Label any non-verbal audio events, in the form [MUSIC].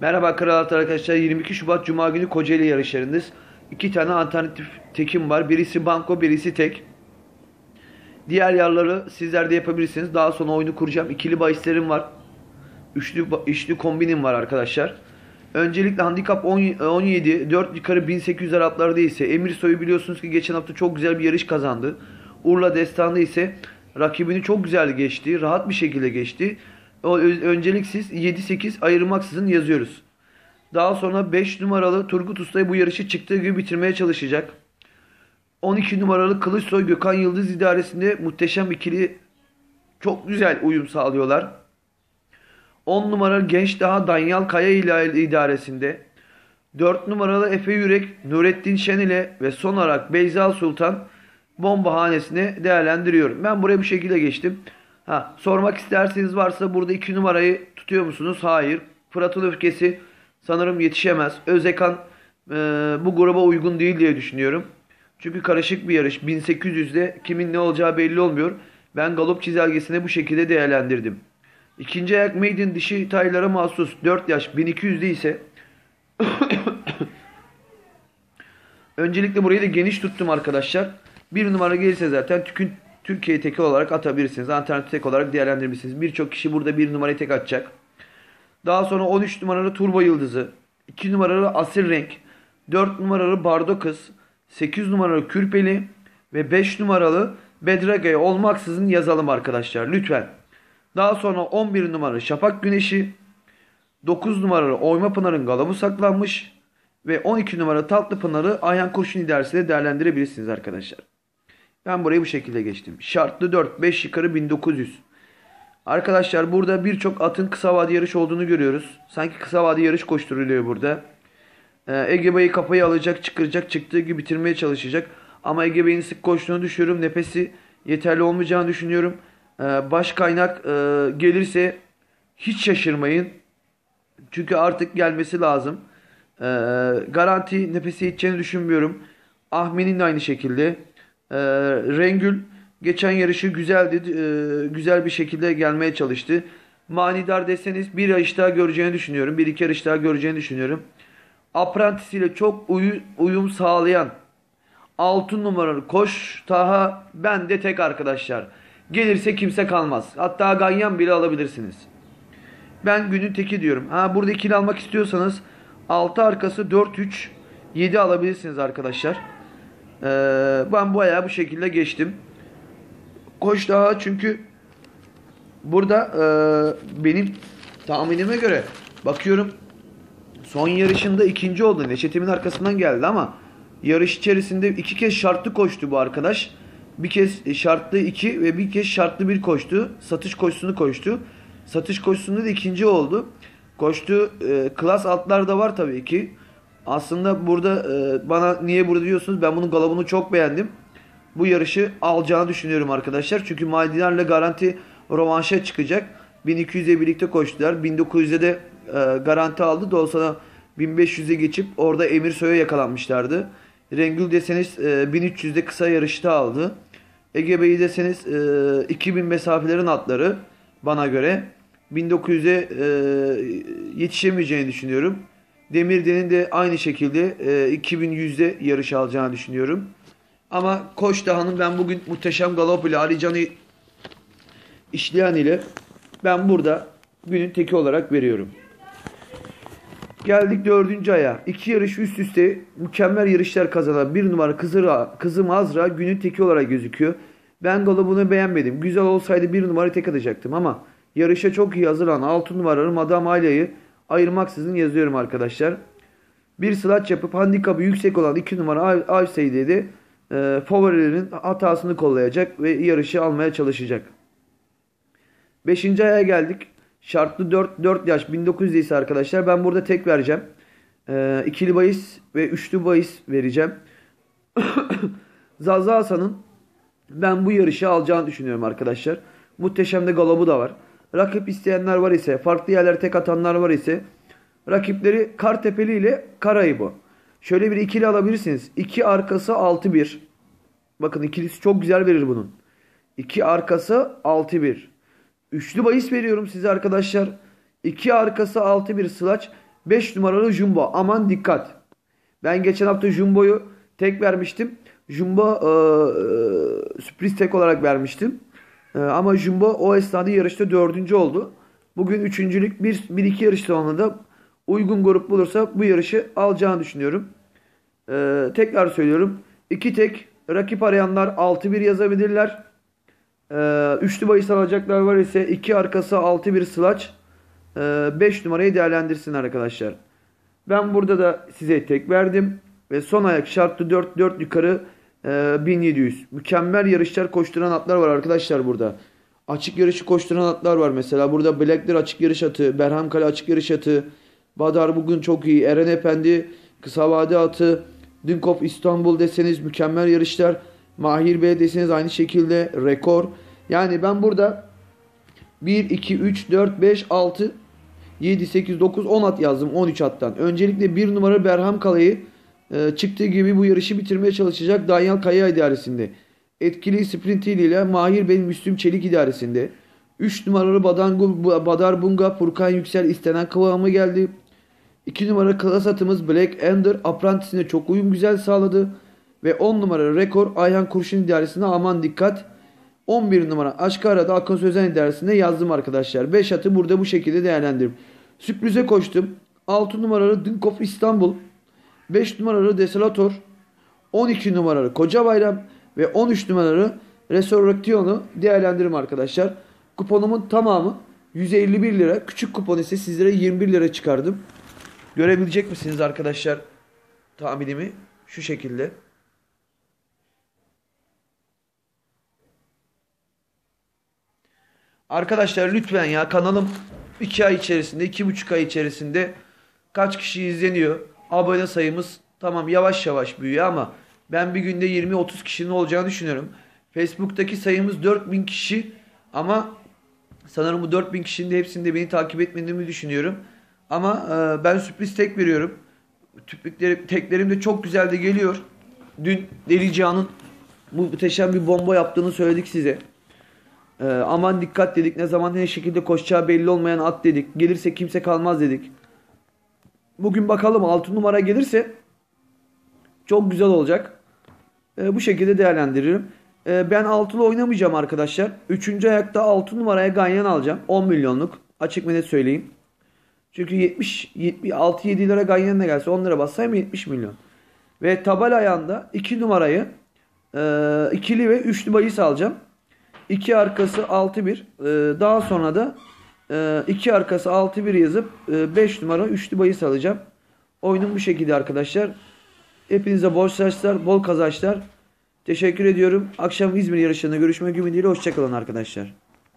Merhaba Kral Atlar arkadaşlar. 22 Şubat Cuma günü Kocaeli yarışlarındayız. İki tane alternatif tekim var. Birisi banko, birisi tek. Diğer yarları sizler de yapabilirsiniz. Daha sonra oyunu kuracağım. İkili bahislerim var. Üçlü, üçlü kombinim var arkadaşlar. Öncelikle handikap 10 17, 4 yukarı 1800 Araplarda ise Emir Soy'u biliyorsunuz ki geçen hafta çok güzel bir yarış kazandı. Urla Destanı ise rakibini çok güzel geçti. Rahat bir şekilde geçti. O önceliksiz 7-8 ayırmaksızın yazıyoruz. Daha sonra 5 numaralı Turgut Usta'yı bu yarışı çıktığı gibi bitirmeye çalışacak. 12 numaralı Kılıçsoy Gökhan Yıldız idaresinde muhteşem ikili çok güzel uyum sağlıyorlar. 10 numaralı Genç Daha Danyal Kaya ile idaresinde. 4 numaralı Efe Yürek Nurettin Şen ile ve son olarak Beyza Sultan bomba hanesine değerlendiriyorum. Ben buraya bu şekilde geçtim. Ha, sormak isterseniz varsa burada 2 numarayı tutuyor musunuz? Hayır. Fırat'ın öfkesi sanırım yetişemez. Özekan e, bu gruba uygun değil diye düşünüyorum. Çünkü karışık bir yarış. 1800'de kimin ne olacağı belli olmuyor. Ben galop çizelgesini bu şekilde değerlendirdim. İkinci ayak maiden dişi taylara mahsus 4 yaş 1200'de ise [COUGHS] öncelikle burayı da geniş tuttum arkadaşlar. Bir numara gelirse zaten tükün Türkiye teki olarak atabilirsiniz. Alternatif tek olarak değerlendirebilirsiniz. Birçok kişi burada bir numarayı tek atacak. Daha sonra 13 numaralı Turbo Yıldızı, 2 numaralı Asil Renk, 4 numaralı Bardo Kız, 8 numaralı Kürpeli ve 5 numaralı Bedraga'ya olmaksızın yazalım arkadaşlar lütfen. Daha sonra 11 numaralı Şafak Güneşi, 9 numaralı Oyma Pınar'ın galabı saklanmış ve 12 numaralı Tatlı Pınar'ı Ayhan Kurşun idaresinde değerlendirebilirsiniz arkadaşlar. Ben burayı bu şekilde geçtim. Şartlı 4, 5 yukarı 1900. Arkadaşlar burada birçok atın kısa vade yarış olduğunu görüyoruz. Sanki kısa vade yarış koşturuluyor burada. Ee, Ege Bey'i kafayı alacak, çıkaracak, çıktığı gibi bitirmeye çalışacak. Ama Ege Bey'in sık koştuğunu düşünüyorum. Nefesi yeterli olmayacağını düşünüyorum. Ee, baş kaynak e, gelirse hiç şaşırmayın. Çünkü artık gelmesi lazım. Ee, garanti nefesi yeteceğini düşünmüyorum. Ahmet'in de aynı şekilde. Ee, Rengül geçen yarışı güzeldi. Ee, güzel bir şekilde gelmeye çalıştı. Manidar deseniz bir yarış daha göreceğini düşünüyorum. Bir iki yarış daha göreceğini düşünüyorum. Apprentice ile çok uyu, uyum sağlayan 6 numaralı Koş Taha ben de tek arkadaşlar. Gelirse kimse kalmaz. Hatta Ganyan bile alabilirsiniz. Ben günün teki diyorum. Ha burada ikili almak istiyorsanız 6 arkası 4 3 7 alabilirsiniz arkadaşlar. Ee, ben bu ayağı bu şekilde geçtim. Koş daha çünkü burada e, benim tahminime göre bakıyorum son yarışında ikinci oldu. Neşetim'in arkasından geldi ama yarış içerisinde iki kez şartlı koştu bu arkadaş. Bir kez şartlı iki ve bir kez şartlı bir koştu. Satış koşusunu koştu. Satış koşusunda da ikinci oldu. Koştu e, klas altlarda var tabii ki. Aslında burada e, bana niye burada diyorsunuz? Ben bunun galabını çok beğendim. Bu yarışı alacağını düşünüyorum arkadaşlar. Çünkü Madinar'la garanti rovanşa çıkacak. 1200'e birlikte koştular. 1900'de de e, garanti aldı. Dolayısıyla 1500'e geçip orada Emir Soy'a yakalanmışlardı. Rengül deseniz e, 1300'de kısa yarışta aldı. Ege Bey'i deseniz e, 2000 mesafelerin atları bana göre. 1900'e e, yetişemeyeceğini düşünüyorum. Demirden'in de aynı şekilde e, 2100'de yarış alacağını düşünüyorum. Ama Koç Dağı'nın ben bugün muhteşem galop ile Ali Can'ı işleyen ile ben burada günün teki olarak veriyorum. Geldik dördüncü aya. İki yarış üst üste mükemmel yarışlar kazanan bir numara Kızıra, Kızım Azra günün teki olarak gözüküyor. Ben galobunu beğenmedim. Güzel olsaydı bir numara tek atacaktım ama yarışa çok iyi hazırlanan 6 numaralı Madam Alya'yı ayırmaksızın yazıyorum arkadaşlar. Bir slaç yapıp handikapı yüksek olan 2 numara Avsey'de de e, favorilerin hatasını kollayacak ve yarışı almaya çalışacak. 5. aya geldik. Şartlı 4, 4 yaş 1900 ise arkadaşlar ben burada tek vereceğim. E, ikili bahis ve üçlü bahis vereceğim. [COUGHS] Zaza Hasan'ın ben bu yarışı alacağını düşünüyorum arkadaşlar. Muhteşem de galabı da var. Rakip isteyenler var ise, farklı yerlere tek atanlar var ise rakipleri Kartepeli ile Karayıbı. Şöyle bir ikili alabilirsiniz. İki arkası 6-1. Bakın ikilisi çok güzel verir bunun. İki arkası 6-1. Üçlü bahis veriyorum size arkadaşlar. İki arkası 6-1 slaç. 5 numaralı Jumbo. Aman dikkat. Ben geçen hafta Jumbo'yu tek vermiştim. Jumbo e, sürpriz tek olarak vermiştim. E, ama Jumbo o esnada yarışta dördüncü oldu. Bugün üçüncülük bir, bir iki yarış sonunda uygun grup bulursa bu yarışı alacağını düşünüyorum. E, tekrar söylüyorum. İki tek rakip arayanlar 6-1 yazabilirler. E, üçlü bahis alacaklar var ise iki arkası 6-1 slaç. 5 numarayı değerlendirsin arkadaşlar. Ben burada da size tek verdim. Ve son ayak şartlı 4-4 yukarı e, 1700. Mükemmel yarışlar koşturan atlar var arkadaşlar burada. Açık yarışı koşturan atlar var mesela. Burada Blackler açık yarış atı. Berham Kale açık yarış atı. Badar bugün çok iyi. Eren Efendi kısa vade atı. Dinkop İstanbul deseniz mükemmel yarışlar. Mahir Bey deseniz aynı şekilde rekor. Yani ben burada 1, 2, 3, 4, 5, 6, 7, 8, 9, 10 at yazdım 13 attan. Öncelikle 1 numara Berham Kalay'ı e, çıktığı gibi bu yarışı bitirmeye çalışacak Danyal Kaya idaresinde. Etkili sprintiyle Mahir Bey Müslüm Çelik idaresinde. 3 numaralı Badangu, Badar Bunga Furkan Yüksel istenen kıvamı geldi. 2 numara klas atımız Black Ender Apprentice'ine çok uyum güzel sağladı. Ve 10 numara rekor Ayhan Kurşun idaresinde aman dikkat. 11 numara Aşkara'da Akın Sözen idaresinde yazdım arkadaşlar. 5 atı burada bu şekilde değerlendirdim. Sürprize koştum. 6 numaralı Dinkoff İstanbul. 5 numaralı Desolator. 12 numaralı Koca Bayram. Ve 13 numaralı Resurrection'u değerlendirim arkadaşlar. Kuponumun tamamı 151 lira. Küçük kupon ise sizlere 21 lira çıkardım. Görebilecek misiniz arkadaşlar tahminimi? Şu şekilde. Arkadaşlar lütfen ya kanalım 2 ay içerisinde 2,5 ay içerisinde kaç kişi izleniyor? Abone sayımız tamam yavaş yavaş büyüyor ama ben bir günde 20-30 kişinin olacağını düşünüyorum. Facebook'taki sayımız 4000 kişi ama sanırım bu 4000 kişinin de hepsinde beni takip etmediğimi düşünüyorum. Ama e, ben sürpriz tek veriyorum. Tüplüklerim, teklerim de çok güzel de geliyor. Dün Deli Cihan'ın muhteşem bir bomba yaptığını söyledik size. Ee, aman dikkat dedik. Ne zaman ne şekilde koşacağı belli olmayan at dedik. Gelirse kimse kalmaz dedik. Bugün bakalım 6 numara gelirse çok güzel olacak. Ee, bu şekilde değerlendiririm. Ee, ben altılı oynamayacağım arkadaşlar. Üçüncü ayakta 6 numaraya ganyan alacağım. 10 milyonluk. Açık ve net söyleyeyim. Çünkü 70, 76 7 lira ganyan da gelse 10 lira bassayım 70 milyon. Ve tabel ayağında 2 numarayı e, ikili ve üçlü bahis alacağım. 2 arkası 6-1. Ee, daha sonra da 2 e, arkası 6-1 yazıp 5 e, numara üçlü bahis alacağım. Oyunum bu şekilde arkadaşlar. Hepinize bol şanslar, bol kazançlar. Teşekkür ediyorum. Akşam İzmir yarışlarında görüşmek ümidiyle. Hoşçakalın arkadaşlar.